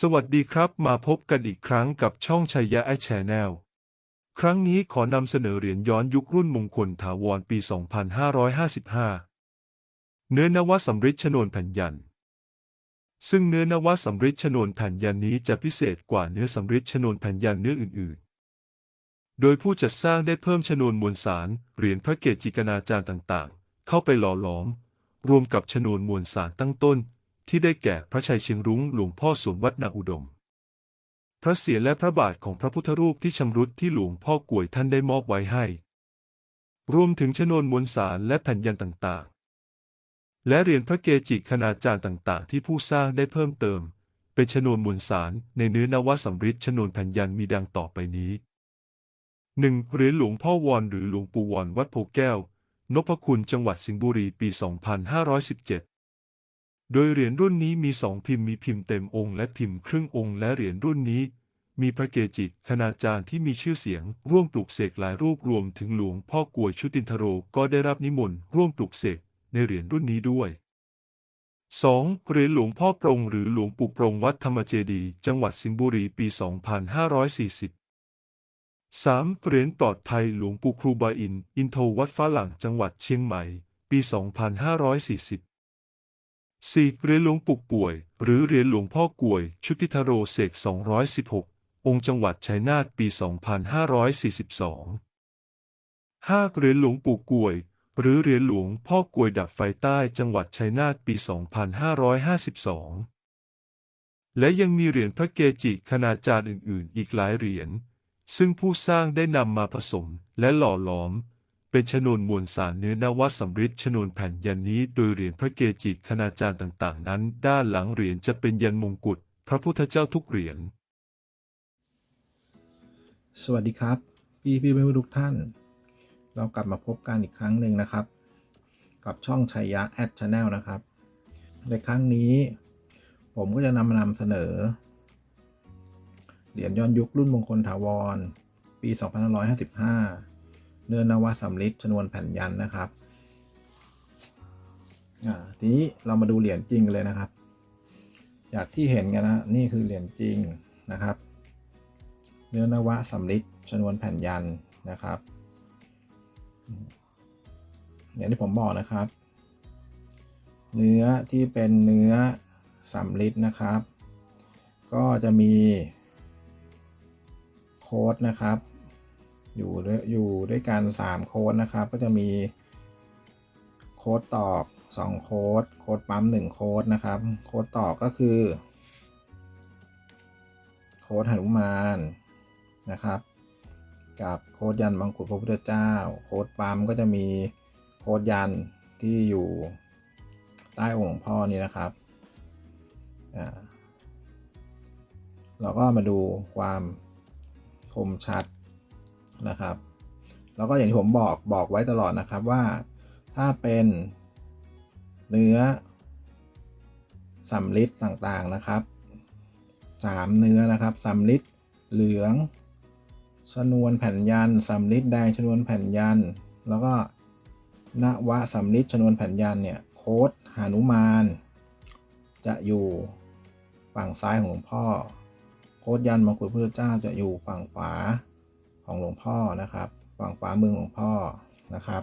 สวัสดีครับมาพบกันอีกครั้งกับช่องชัยยะไอแชนแนลครั้งนี้ขอนำเสนอเหรียญย้อนยุครุ่นมงคลถาวรปี 2555 เนื้อนวสำริดชนวนแผ่นยัน ซึ่งเนื้อนวสำริดชนวนแผ่นยันนี้จะพิเศษกว่าเนื้อสำริดชนวนแผ่นยันเนื้ออื่น ๆ โดยผู้จัดสร้างได้เพิ่มชนวนมวลสารเหรียญพระเกจิกนาจารย์ต่าง ๆ เข้าไปหล่อหลอม รวมกับชนวนมวลสารตั้งต้น ที่ได้แก่พระชัยเชียงรุ้งหลวงพ่อสวนวัดนาอุดม พระเศียรและพระบาทของพระพุทธรูปที่ชำรุดที่หลวงพ่อกวยท่านได้มอบไว้ให้ รวมถึงชนวนมวลสารและแผ่นยันต่างๆ และเหรียญพระเกจิคณาจารย์ต่างๆ ที่ผู้สร้างได้เพิ่มเติม เป็นชนวนมวลสารในเนื้อนวสำริดชนวนแผ่นยันมีดังต่อไปนี้ 1. เหรียญหลวงพ่อวอนหรือหลวงปู่วอนวัดโพแก้ว นพคุณจังหวัดสิงห์บุรีปี 2517 โดยเหรียญรุ่นนี้มีสองพิมพ์มีพิมพ์เต็มองค์และพิมพ์ครึ่งองค์และเหรียญรุ่นนี้ มีพระเกจิคณาจารย์ที่มีชื่อเสียง ร่วมปลุกเสกหลายรูปรวมถึงหลวงพ่อกวยชุตินทโรก็ได้รับนิมนต์ร่วมปลุกเสกในเหรียญรุ่นนี้ด้วย 2. เหรียญหลวงพ่อปรงหรือหลวงปู่ปรงวัดธรรมเจดี จังหวัดสิงห์บุรีปี 2540 3. เหรียญปลอดภัยหลวงปู่ครูบาอิน อินโทวัดฟ้าหลังจังหวัดเชียงใหม่ ปี 2540 4. เหรียญหลวงปู่ป่วย หรือเหรียญหลวงพ่อกวย ชุติทโรเสก 216 องค์จังหวัดชัยนาทปี 2542 5. เหรียญหลวงปู่กวย หรือเหรียญหลวงพ่อกวยดับไฟใต้จังหวัดชัยนาทปี 2552 และยังมีเหรียญพระเกจิคณาจารย์อื่น ๆ อีกหลายเหรียญ ซึ่งผู้สร้างได้นำมาผสมและหล่อหลอม เป็นชนวนมวลสารเนื้อนวสำริดชนวนแผ่นยันนี้โดยเหรียญพระเกจิคณาจารย์ต่างๆ นั้น ด้านหลังเหรียญจะเป็นยันมงกุฎพระพุทธเจ้าทุกเหรียญสวัสดีครับ พี่พี่เพื่อนทุกท่าน เรากลับมาพบกันอีกครั้งหนึ่งนะครับ กับช่องชัยยะแอดชาแนลนะครับ ในครั้งนี้ ผมก็จะนำมานำเสนอ เหรียญย้อนยุครุ่นมงคลถาวร ปี 2555 เนื้อนวสำริดชนวนแผ่นยันนะครับทีนี้เรามาดูเหรียญจริงกันเลยนะครับ จากที่เห็นกันนะนี่คือเหรียญจริงนะครับ เนื้อนวะสำริดชนวนแผ่นยันนะครับ อย่างที่ผมบอกนะครับ เนื้อที่เป็นเนื้อสำริดนะครับ ก็จะมีโค้ดนะครับ อยู่ด้วยอยู่ด้วยกัน3โค้ดนะครับ ก็จะมีโค้ดตอก 2 โค้ดโค้ดปั๊ม 1 โค้ดนะครับ โค้ดตอกก็คือ โค้ดหนุมานนะครับ กับโค้ดยันมังคุดพระพุทธเจ้า โค้ดปั๊มก็จะมีโค้ดยันที่อยู่ใต้องค์หลวงพ่อนี่นะครับอ่าเราก็มาดูความคมชัด นะครับ แล้วก็อย่างที่ผมบอกบอกไว้ตลอดนะครับว่าถ้าเป็นเนื้อสำลิดต่างๆนะครับสามเนื้อนะครับสำลิดเหลือง ชนวนแผ่นยันสำลิดแดงชนวนแผ่นยัน แล้วก็นวะสำลิดชนวนแผ่นยันเนี่ยโค้ดหานุมาน จะอยู่ฝั่งซ้ายของหลวงพ่อ โค้ดยันมงกุฎพระพุทธเจ้าจะอยู่ฝั่งขวา ของหลวงพ่อนะครับฝั่งขวามือหลวงพ่อนะครับ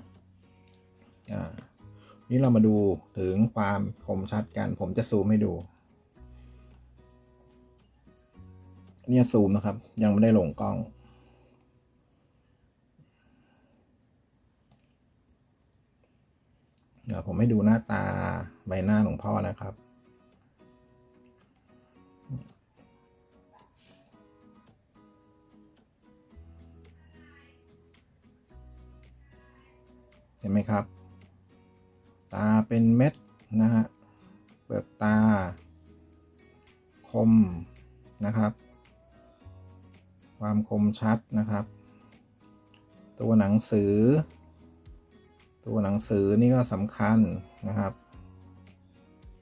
อ่านี่เรามาดูถึงความคมชัดกัน ผมจะซูมให้ดู เนี่ยซูมนะครับ ยังไม่ได้ลงกล้อง เดี๋ยวผมให้ดูหน้าตาใบหน้าหลวงพ่อนะครับ เห็นไหมครับ ตาเป็นเม็ดนะฮะเปลือกตา คมนะครับ ความคมชัดนะครับ ตัวหนังสือ ตัวหนังสือนี่ก็สำคัญนะครับ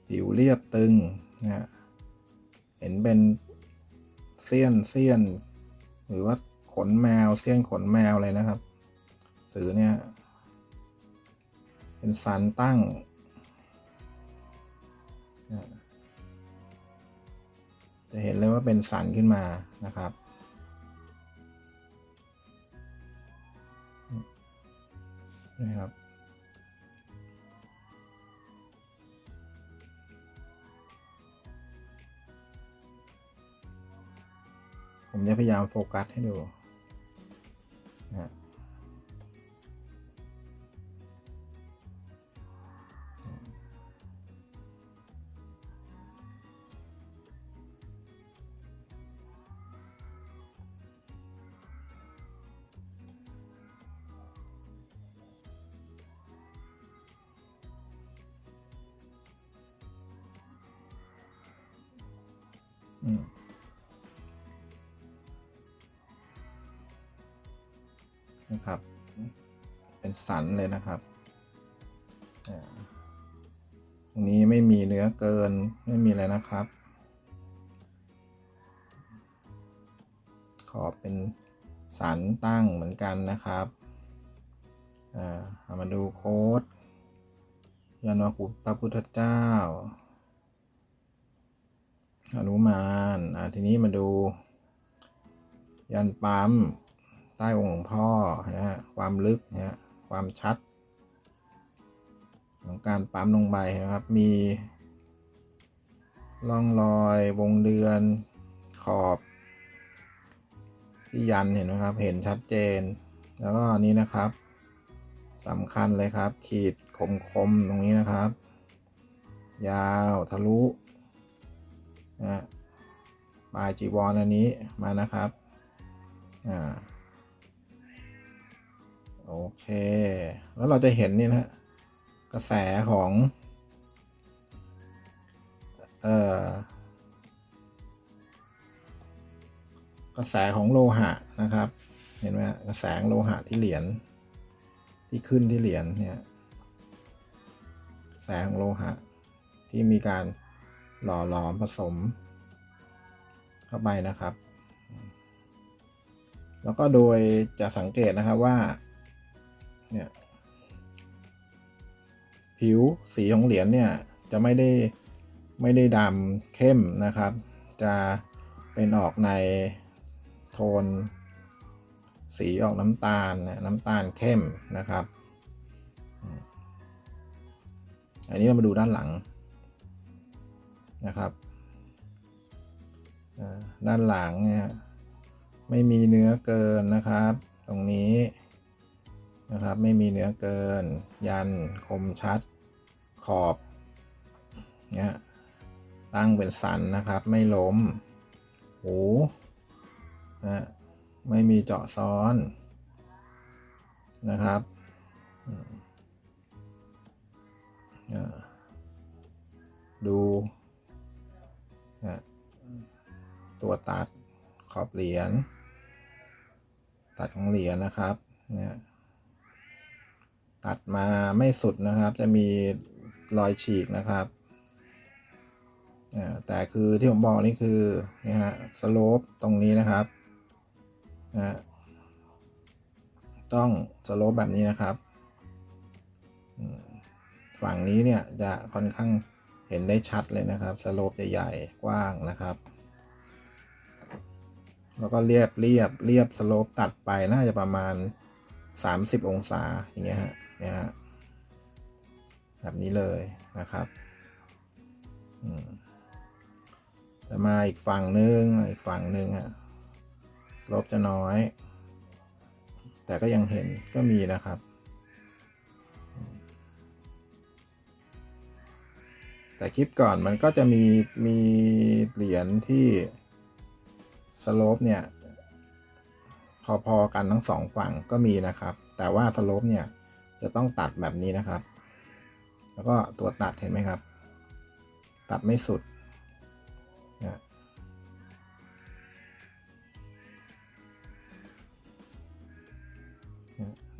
ผิวเรียบตึงนะฮะเห็นเป็นเสี้ยนเสี้ยน หรือว่าขนแมวเสี้ยนขนแมวเลยนะครับ สือเนี่ย เป็นสันตั้ง จะเห็นเลยว่าเป็นสันขึ้นมานะครับนี่ครับผมจะพยายามโฟกัสให้ดู นะครับ เป็นสันเลยนะครับตรงนี้ไม่มีเนื้อเกินไม่มีอะไรนะครับ ขอบเป็นสันตั้งเหมือนกันนะครับาเอามาดูโค้ดยานวคุพระพุทธเจ้าอนุมาน อ่า ทีนี้มาดู ยันปั๊ม ใต้องค์หลวงพ่อนะฮะความลึกนะฮะความชัด ของการปั๊มลงไปนะครับ มีร่องรอยวงเดือนขอบที่ยันเห็นไหมครับ เห็นชัดเจน แล้วก็นี้นะครับสำคัญเลยครับ ขีดคมๆตรงนี้นะครับ ยาวทะลุนะปลายจีวรอันนี้มานะครับ อ่า โอเค แล้วเราจะเห็นนี่นะฮะกระแสของ เอ่อกระแสของโลหะนะครับ เห็นไหมกระแสงโลหะที่เหรียญที่ขึ้นที่เหรียญเนี่ยแสของโลหะ ที่มีการหล่อหลอมผสม เข้าไปนะครับ แล้วก็โดยจะสังเกตนะครับว่า เนี่ยผิวสีของเหรียญเนี่ยจะไม่ได้ไม่ได้ดำเข้มนะครับ จะเป็นออกในโทน สีออกน้ำตาลน้ำตาลเข้มนะครับ อันนี้เรามาดูด้านหลังนะครับ ด้านหลังเนี่ยไม่มีเนื้อเกินนะครับ ตรงนี้ นะครับ ไม่มีเนื้อเกิน ยัน คมชัด ขอบเนี่ยตั้งเป็นสันนะครับ ไม่ล้มหูนะไม่มีเจาะซ้อนนะครับดูตัวตัดขอบเหรียญตัดของเหรียญนะครับเนี่ย ตัดมาไม่สุดนะครับ จะมีรอยฉีกนะครับแต่คือที่ผมบอกนี่คือนี่ฮะสโลปตรงนี้นะครับนะต้องสโลปแบบนี้นะครับ ฝั่งนี้เนี่ยจะค่อนข้างเห็นได้ชัดเลยนะครับสโลปจะใหญ่กว้างนะครับ แล้วก็เรียบเรียบเรียบสโลปตัดไปน่าจะประมาณ 30องศาอย่างเงี้ยฮะเนี่ยฮะแบบนี้เลยนะครับจะมาอีกฝั่งหนึ่งอีกฝั่งหนึ่งฮะสลปจะน้อย แต่ก็ยังเห็นก็มีนะครับ แต่คลิปก่อนมันก็จะมีมีเหรียญที่สโลปเนี่ย พอๆกันทั้งสองฝั่งก็มีนะครับ แต่ว่าสโลปเนี่ยจะต้องตัดแบบนี้นะครับ แล้วก็ตัวตัดเห็นไหมครับ ตัดไม่สุดนะ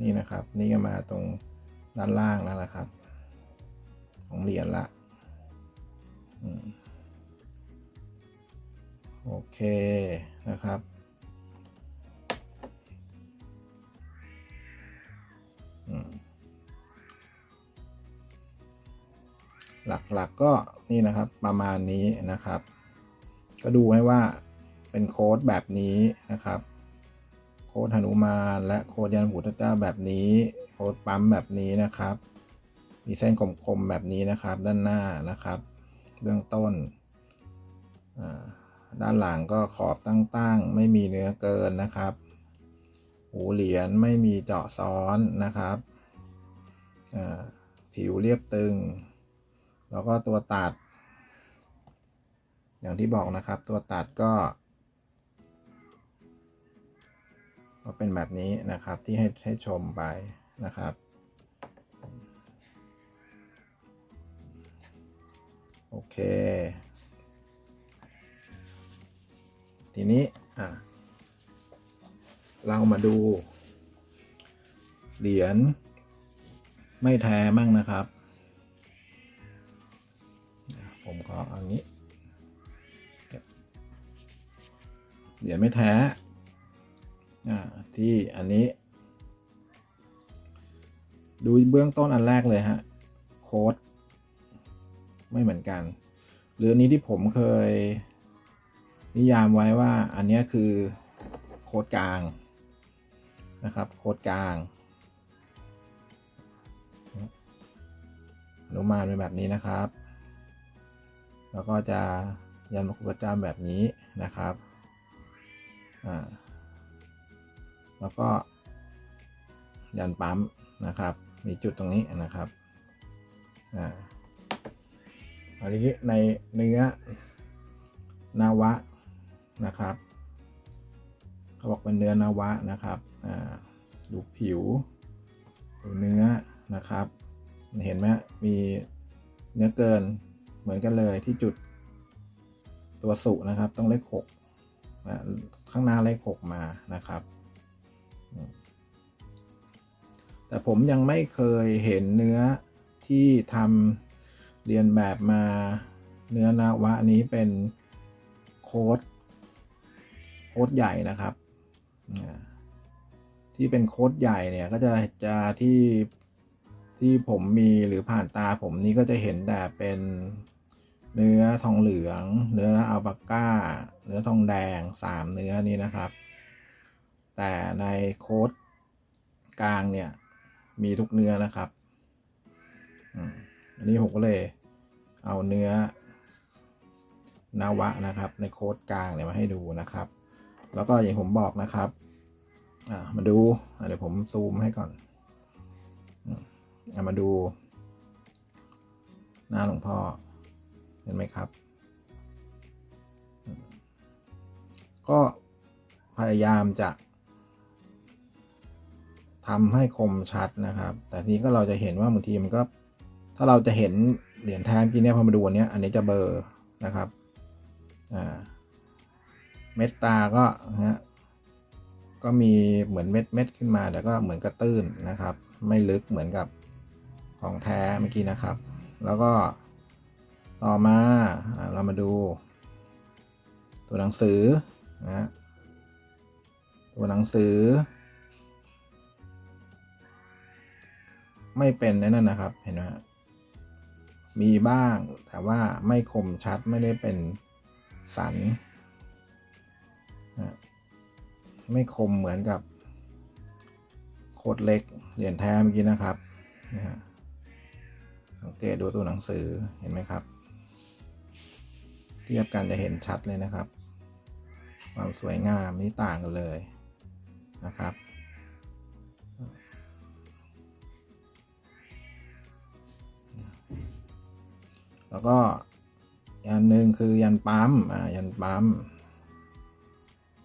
นี่นะครับ นี่ก็มาตรงด้านล่างแล้วนะครับ ของเหรียญละอโอเคนะครับ หลักๆกก็นี่นะครับประมาณนี้นะครับ ก็ดูให้ว่าเป็นโค้ดแบบนี้นะครับ โค้ดหนุมานและโค้ดยันบุตรเจ้าแบบนี้ โค้ดปั๊มแบบนี้นะครับ มีเส้นคมๆแบบนี้นะครับ ด้านหน้านะครับ เบื้องต้น ด้านหลังก็ขอบตั้งๆ ไม่มีเนื้อเกินนะครับหูเหรียญไม่มีเจาะซ้อนนะครับ ผิวเรียบตึง แล้วก็ตัวตัด อย่างที่บอกนะครับ ตัวตัดก็ก็เป็นแบบนี้นะครับที่ให้ให้ชมไปนะครับ โอเค ทีนี้อะเรามาดู เหรียญไม่แท้มั่งนะครับ ผมขอเอาอันนี้เหรียญไม่แท้ที่อันนี้ ดูเบื้องต้นอันแรกเลยฮะ โค้ด ไม่เหมือนกัน หรืออันนี้ที่ผมเคย นิยามไว้ว่าอันนี้คือโค้ดกลางนะครับ โค้ดกลางอนุมานเป็นแบบนี้นะครับ แล้วก็จะยันพระคุณพระจ้าแบบนี้นะครับอ่าแล้วก็ยันปั๊มนะครับ มีจุดตรงนี้นะครับอ่าอันนี้ในเนื้อนาวะนะครับเขาบอกเป็นเนื้อนาวะนะครับดูผิวดูเนื้อนะครับ เห็นไหมมีเนื้อเกิน มือนกันเลยที่จุดตัวสุนะครับ ต้องเลขหกนะข้างหน้าเลขหกมานะครับ แต่ผมยังไม่เคยเห็นเนื้อที่ทำเรียนแบบมาเนื้อนาวะนี้เป็นโค้ดโค้ดใหญ่นะครับ ที่เป็นโค้ดใหญ่เนี่ยก็จะจะที่ที่ผมมีหรือผ่านตาผมนี่ก็จะเห็นแต่เป็น เนื้อทองเหลือง เนื้ออัลปาก้า เนื้อทองแดงสามเนื้อนี้นะครับ แต่ในโค้ดกลางเนี่ยมีทุกเนื้อนะครับอันนี้ผมก็เลยเอาเนื้อนาวะนะครับ ในโค้ดกลางเนี่ยมาให้ดูนะครับ แล้วก็อย่างผมบอกนะครับมาดูเดี๋ยวผมซูมให้ก่อนอืมอะมาดู หน้าหลวงพ่อ เห็นไหมครับ ก็พยายามจะทำให้คมชัดนะครับ แต่ทีนี้ก็เราจะเห็นว่าบางทีมันก็ ถ้าเราจะเห็นเหรียญแท้จริงเนี่ยพอมาดูอันเนี้ยอันนี้จะเบอร์นะครับอ่าเม็ดตาก็ฮะก็มีเหมือนเม็ดเม็ดขึ้นมาแต่ก็เหมือนกระตื้นนะครับ ไม่ลึกเหมือนกับของแท้เมื่อกี้นะครับ แล้วก็ ต่อมาเรามาดู ตัวหนังสือนะตัวหนังสือ ไม่เป็นนั่นนะครับเห็นไหมมีบ้างแต่ว่าไม่คมชัดไม่ได้เป็นสันนะไม่คมเหมือนกับโคดเล็กเหรียญแท้เมื่อกี้นะครับนะฮะสังเกตดูตัวหนังสือเห็นไหมครับ ทียบกันจะเห็นชัดเลยนะครับ ความสวยงามนี่ต่างกันเลยนะครับ แล้วก็ยันหนึ่งคือยันปั๊มอ่ายันปั๊ม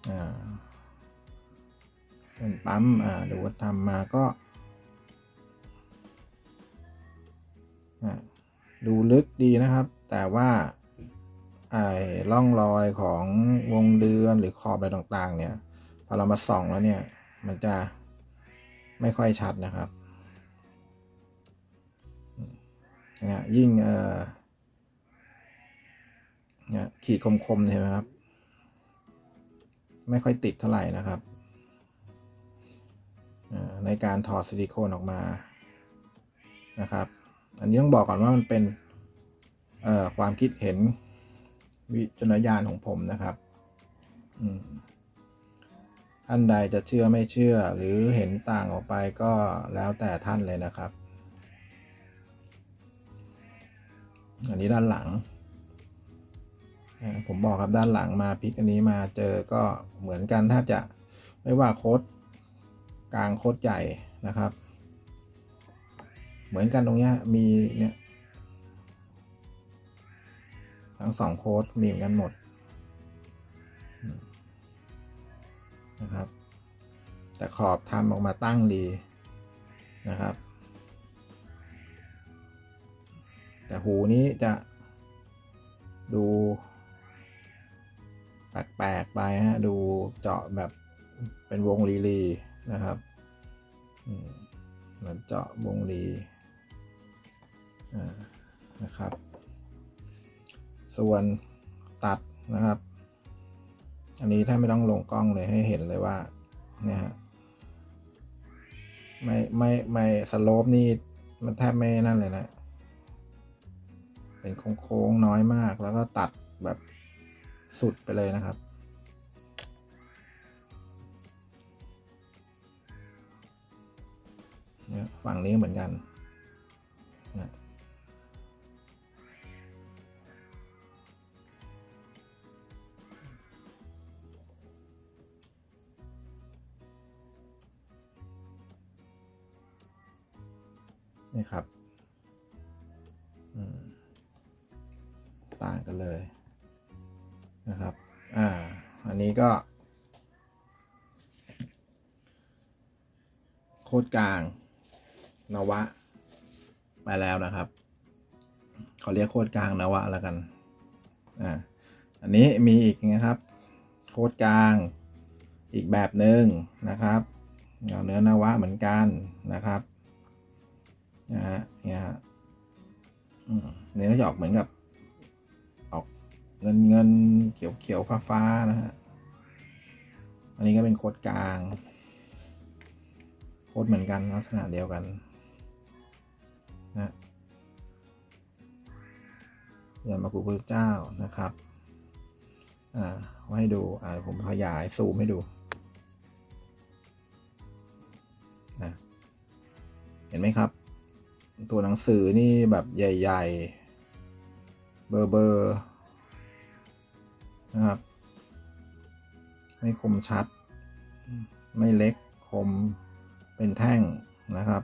อ่ายันปั๊มอ่าดูว่าทำมาก็อ่าดูลึกดีนะครับ แต่ว่า ไอ้ร่องรอยของวงเดือนหรือขอบอะไรต่างๆ เนี่ย พอเรามาส่องแล้วเนี่ย มันจะไม่ค่อยชัดนะครับนะยิ่งเอ่อเนี่ยขีดคมๆเห็นไหมครับ ไม่ค่อยติดเท่าไหร่นะครับอ่าในการถอดซิลิโคนออกมานะครับ อันนี้ต้องบอกก่อนว่ามันเป็นเอ่อความคิดเห็น วิจารณญาณของผมนะครับท่านใดจะเชื่อไม่เชื่อ หรือเห็นต่างออกไปก็แล้วแต่ท่านเลยนะครับ อันนี้ด้านหลัง ผมบอกครับด้านหลังมาพลิกอันนี้มาเจอก็เหมือนกันแทบจะไม่ว่าโคดกลางโคดใหญ่นะครับ เหมือนกันตรงเนี้ยมีเนี่ย ทั้งสองโค้ดมีเหมือนกันหมดนะครับ แต่ขอบทำออกมาตั้งดีนะครับ แต่หูนี้จะดูแปลกๆไปฮะ ดูเจาะแบบเป็นวงรีลีนะครับเหมือนเจาะวงรีนะครับ ส่วนตัดนะครับ อันนี้ถ้าไม่ต้องลงกล้องเลยให้เห็นเลยว่าเนี่ยฮะไม่ไม่ไม่สโลปนี่มันแทบไม่นั่นเลยนะ เป็นโค้งๆน้อยมากแล้วก็ตัดแบบสุดไปเลยนะครับเนี่ยฝั่งนี้เหมือนกัน นี่ครับอืมต่างกันเลยนะครับ อ่า อันนี้ก็ โคดกลางนวะ ไปแล้วนะครับเขาเรียกโคดกลางนวะแล้วกัน อ่า อันนี้มีอีกนะครับ โคดกลางอีกแบบหนึ่งนะครับเนื้อนวะเหมือนกันนะครับ นะฮะเนี่ยฮะอืมเนื้อจะออกเหมือนกับ ออกเงินเงินเขียวเขียวฟ้าฟ้านะฮะ อันนี้ก็เป็นโคดกลาง โคดเหมือนกันลักษณะเดียวกันนะยานมาคุพระเจ้านะครับ อ่าไว้ให้ดู อ่าผมขยายซูมให้ดูนะเห็นไหมครับ ตัวหนังสือนี่แบบใหญ่ ๆ เบอร์เบอร์นะครับไม่คมชัด ไม่เล็กคมเป็นแท่งนะครับ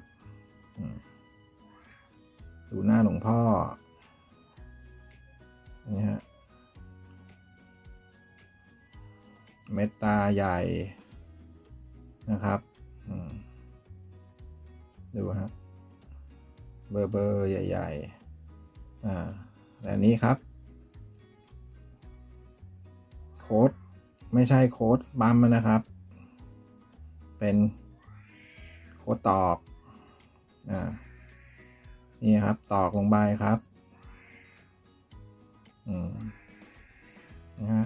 ดูหน้าหลวงพ่อ นี่ฮะ เมตตาใหญ่นะครับ ดูฮะ เบอร์เบอร์ใหญ่ๆ อ่าแต่นนี้ครับ โค้ดไม่ใช่โค้ดบัมนะครับ เป็นโค้ดตอก อ่า นี่ครับ ตอกลงไปครับ อืม นะฮะ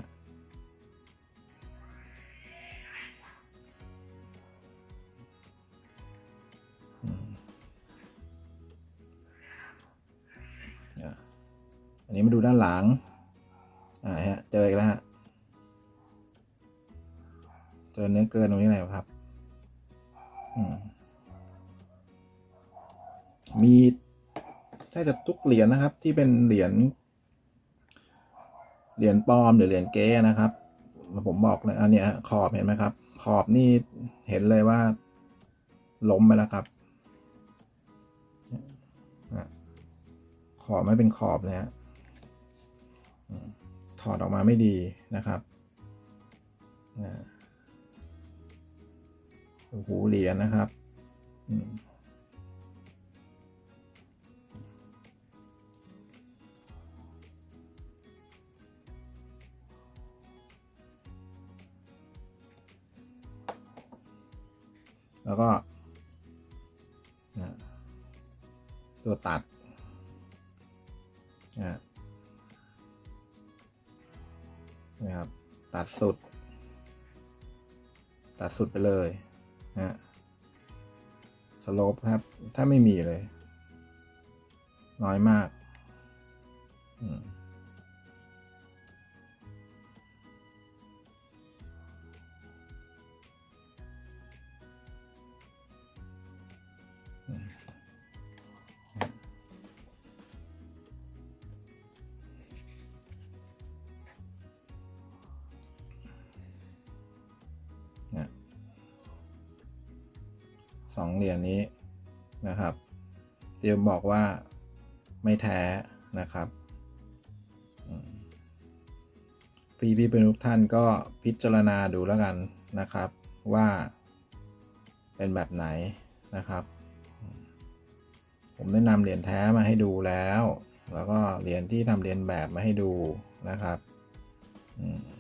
นนี้มาดูด้านหลัง อ่าฮะ เจออีกแล้วฮะ เจอเนื้อเกินตรงนี้เลยครับมมีถ้าจะทุกเหรียญนะครับ ที่เป็นเหรียญ เหรียญปลอมหรือเหรียญเก๊นะครับ ผมบอกเลยอันนี้ขอบเห็นไหมครับ ขอบนี่เห็นเลยว่า ล้มไปแล้วครับขอบไม่เป็นขอบเลยฮะ ถอดออกมาไม่ดีนะครับหูเหรียญนะครับแล้วก็ตัวตัดอ่า นะครับ ตัดสุด ตัดสุดไปเลยนะสโลปครับ ถ้าไม่มีเลย น้อยมาก อืม สองเหรียญนี้นะครับ เตรียมบอกว่าไม่แท้นะครับพี่พี่เป็นทุกท่านก็พิจารณาดูแล้วกันนะครับว่าเป็นแบบไหนนะครับ ผมได้นำเหรียญแท้มาให้ดูแล้ว แล้วก็เหรียญที่ทำเรียนแบบมาให้ดูนะครับ อืม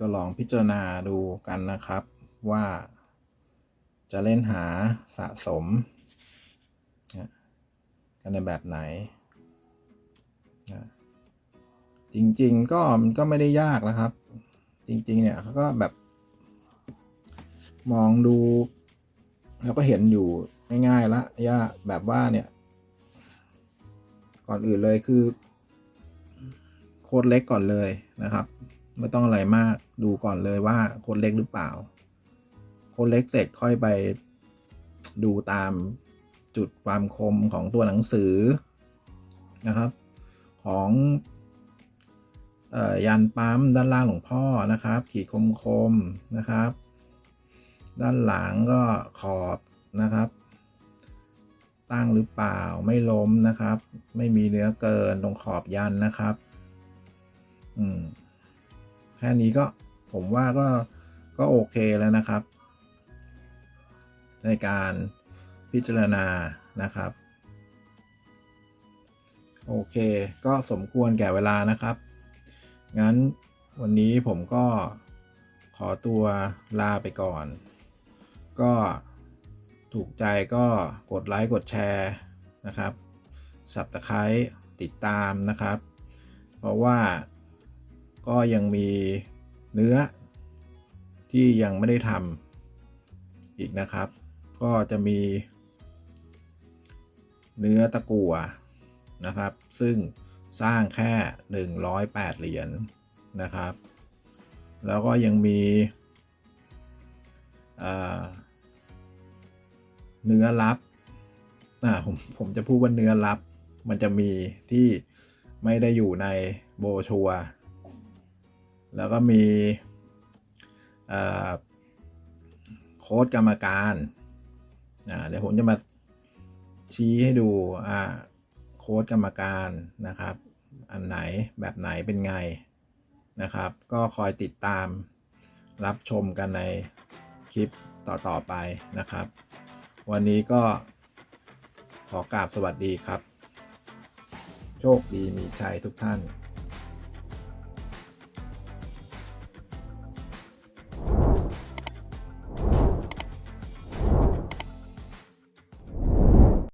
ก็ลองพิจารณาดูกันนะครับว่า จะเล่นหาสะสม กันในแบบไหน จริงๆก็มันก็ไม่ได้ยากนะครับ จริงๆเนี่ยเขาก็แบบ มองดูเราก็เห็นอยู่ง่ายๆละย่าแบบว่าเนี่ย ก่อนอื่นเลยคือ โค้ดเล็กก่อนเลยนะครับ ไม่ต้องอะไรมากดูก่อนเลยว่าโค้ดเล็กหรือเปล่า โค้ดเล็กเสร็จค่อยไปดูตามจุดความคมของตัวหนังสือนะครับ ของออยันปั๊มด้านล่างหลวงพ่อนะครับ ขีดคมคมๆนะครับ ด้านหลังก็ขอบนะครับ ตั้งหรือเปล่าไม่ล้มนะครับ ไม่มีเนื้อเกินตรงขอบยันนะครับ อืม แค่นี้ก็ผมว่าก็ก็โอเคแล้วนะครับ ในการพิจารณานะครับ โอเค ก็สมควรแก่เวลานะครับ งั้นวันนี้ผมก็ขอตัวลาไปก่อน ก็ถูกใจก็กดไลค์กดแชร์นะครับสับตะไคร้ติดตามนะครับ เพราะว่า ก็ยังมีเนื้อที่ยังไม่ได้ทำอีกนะครับ ก็จะมี เนื้อตะกั่วนะครับ ซึ่งสร้างแค่ 108 เหรียญนะครับ แล้วก็ยังมีเนื้อลับอ่าผมผมจะพูดว่าเนื้อลับ มันจะมีที่ไม่ได้อยู่ในโบชัว แล้วก็มีโค้ดกรรมการเดี๋ยวผมจะมาชี้ให้ดูโค้ดกรรมการนะครับ อันไหนแบบไหนเป็นไงนะครับ ก็คอยติดตามรับชมกันในคลิปต่อ ๆ ไปนะครับ วันนี้ก็ขอกราบสวัสดีครับ โชคดีมีชัยทุกท่าน